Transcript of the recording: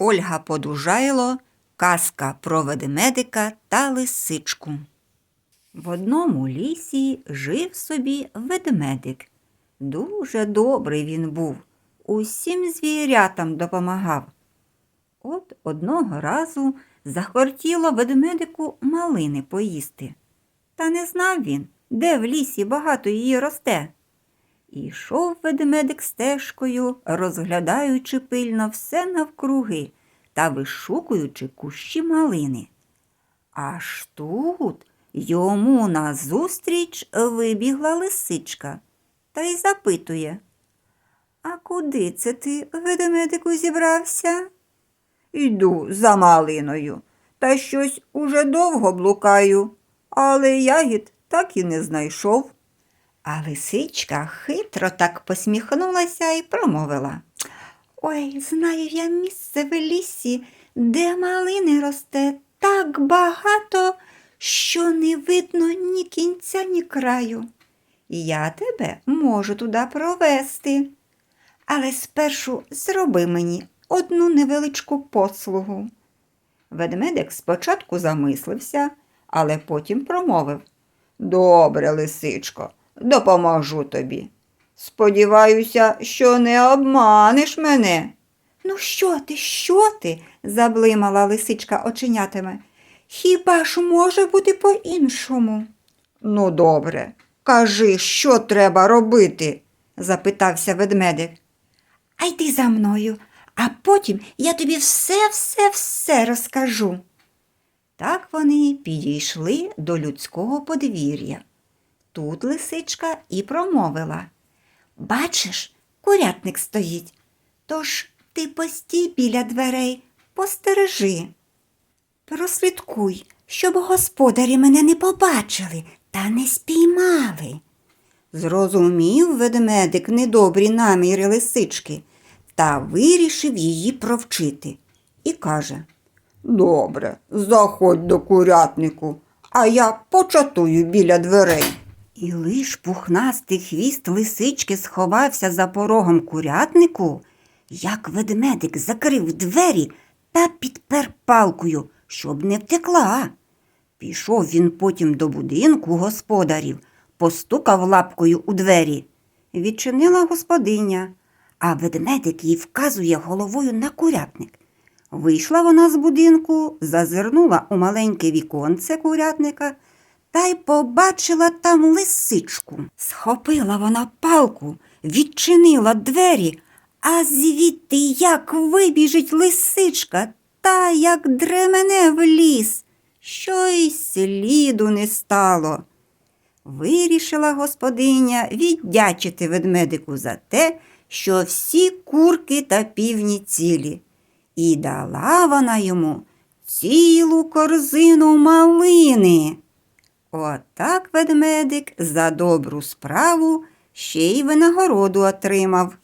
Ольга Подужайло, казка про ведмедика та лисичку. В одному лісі жив собі ведмедик. Дуже добрий він був, усім звірятам допомагав. От одного разу захотіло ведмедику малини поїсти. Та не знав він, де в лісі багато її росте. І йшов ведмедик стежкою, розглядаючи пильно все навкруги та вишукуючи кущі малини. Аж тут йому назустріч вибігла лисичка та й запитує. А куди це ти, ведмедику, зібрався? Йду за малиною, та щось уже довго блукаю, але ягід так і не знайшов. А лисичка хитро так посміхнулася і промовила. Ой, знаю я місце в лісі, де малини росте так багато, що не видно ні кінця, ні краю. Я тебе можу туди провести. Але спершу зроби мені одну невеличку послугу. Ведмедик спочатку замислився, але потім промовив Добре, лисичко, допоможу тобі. Сподіваюся, що не обманеш мене. Ну, що ти, що ти? заблимала лисичка оченятами. Хіба ж може бути по-іншому? Ну, добре, кажи, що треба робити? запитався ведмедик. А йди за мною, а потім я тобі все, все, все розкажу. Так вони підійшли до людського подвір'я. Тут лисичка і промовила. Бачиш, курятник стоїть. Тож ти постій біля дверей, постережи. Прослідкуй, щоб господарі мене не побачили та не спіймали. Зрозумів ведмедик недобрі наміри лисички та вирішив її провчити. І каже Добре, заходь до курятнику, а я початую біля дверей. І лиш пухнастий хвіст лисички сховався за порогом курятнику, як ведмедик закрив двері та підпер палкою, щоб не втекла. Пішов він потім до будинку господарів, постукав лапкою у двері. Відчинила господиня, а ведмедик їй вказує головою на курятник. Вийшла вона з будинку, зазирнула у маленьке віконце курятника та й побачила там лисичку. Схопила вона палку, відчинила двері, а звідти як вибіжить лисичка та як дремене в ліс, що й сліду не стало. Вирішила господиня віддячити ведмедику за те, що всі курки та півні цілі. І дала вона йому цілу корзину малини. Отак ведмедик за добру справу ще й винагороду отримав.